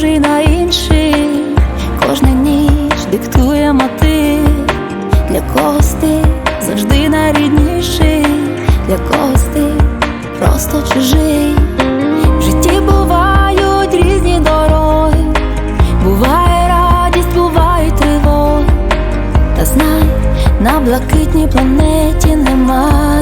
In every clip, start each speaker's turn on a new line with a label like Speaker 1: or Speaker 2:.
Speaker 1: схожий на інший, кожна ніч диктує мотив, для когось ти завжди найрідніший, для когось ти просто чужий. В житті бувають різні дороги, буває радість, буває тривоги. Та знай, на блакитній планеті немає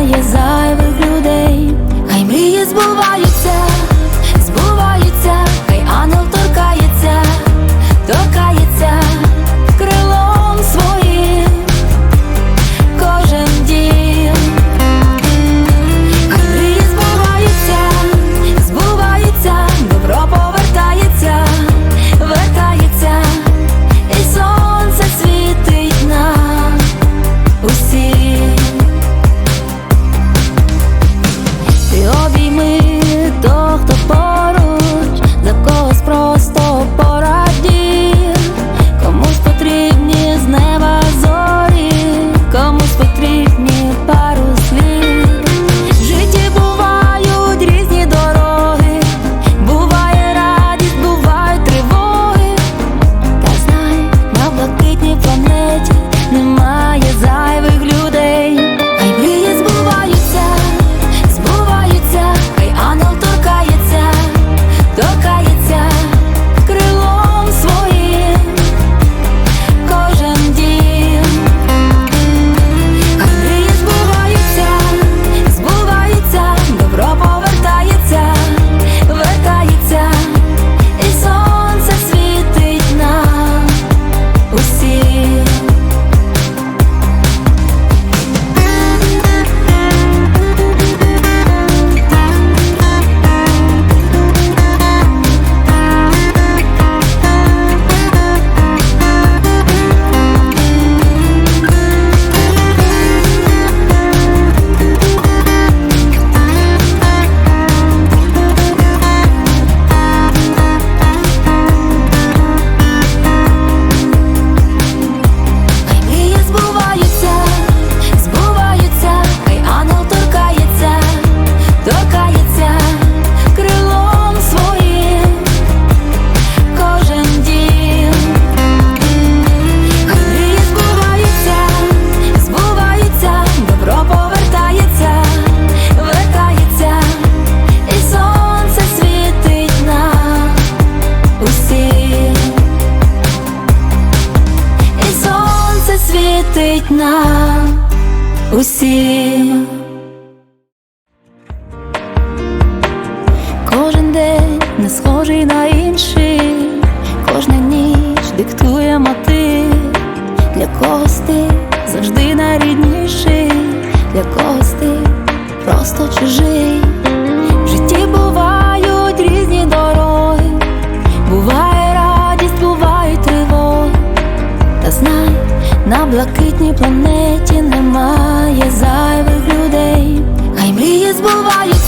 Speaker 1: світить нам усім. Кожен день не схожий на інший, кожна ніч диктує мотив, для когось ти завжди найрідніший, для когось ти просто чужий. на блакитній планеті немає зайвих людей, хай мрії збувають.